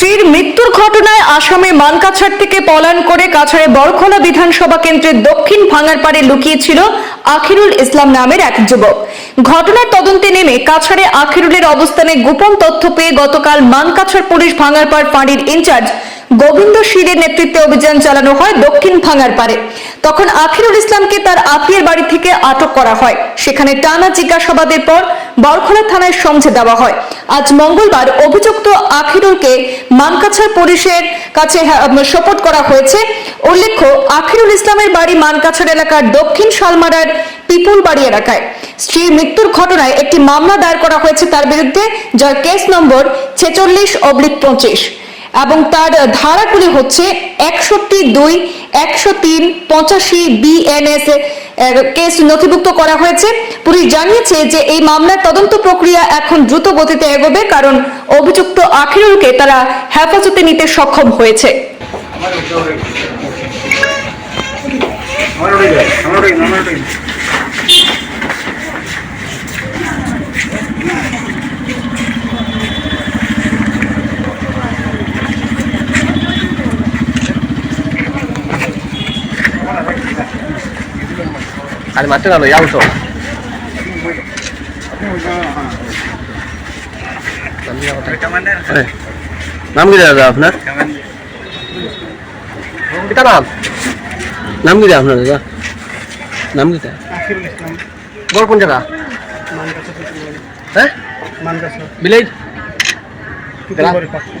স্ত্রীর মৃত্যুর ঘটনায় আসামে মানকাছাড় থেকে পলায়ন করে কাছাড়ে বড়খলা বিধানসভা কেন্দ্রের দক্ষিণ ভাঙারপাড়ে লুকিয়েছিল আখিরুল ইসলাম নামের এক যুবক। ঘটনার তদন্তে নেমে কাছাড়ে আখিরুলের অবস্থানে গোপন তথ্য পেয়ে গতকাল মানকাছাড় পুলিশ ভাঙারপাড় ফাঁড়ির ইনচার্জ গোবিন্দ শীরের নেতৃত্বে অভিযান চালানো হয় দক্ষিণ ভাঙারপাড়ে তখন আখিরুল ইসলামকে তার আত্মীয়ের বাড়ি থেকে আটক করা হয়। সেখানে টানা জিজ্ঞাসাবাদের পর বরখলা থানায় সমঝে দেওয়া হয়। আজ মঙ্গলবার অভিযুক্ত আখিরুলকে মানকাছার পুলিশের কাছে হা- উম, করা হয়েছে। উল্লেখ্য আখিরুল ইসলামের বাড়ি মানকাছার এলাকার দক্ষিণ শালমারার পিপুল বাড়ি এলাকায়। স্ত্রীর মৃত্যুর ঘটনায় একটি মামলা দায়ের করা হয়েছে তার বিরুদ্ধে যার কেস নম্বর ছেচল্লিশ অবলিক পঁচিশ। এবং তার ধারাগুলি হচ্ছে একষট্টি দুই একশো তিন পঁচাশি বিএনএস কেস নথিভুক্ত করা হয়েছে। পুলিশ জানিয়েছে যে এই মামলার তদন্ত প্রক্রিয়া এখন দ্রুত গতিতে এগোবে কারণ অভিযুক্ত আখিরুলকে তারা হেফাজতে নিতে সক্ষম হয়েছে। আমার అది మట్టినాను యావతో নাম কি দাদা আপনার কিতা নাম নাম কি আপনার দাদা নাম কি আখিরুল ইসলাম বড় কোন জায়গা মানকাছা থেকে হ্যাঁ মানকাছা ভিলেজ পিতলবাড়ি পাশে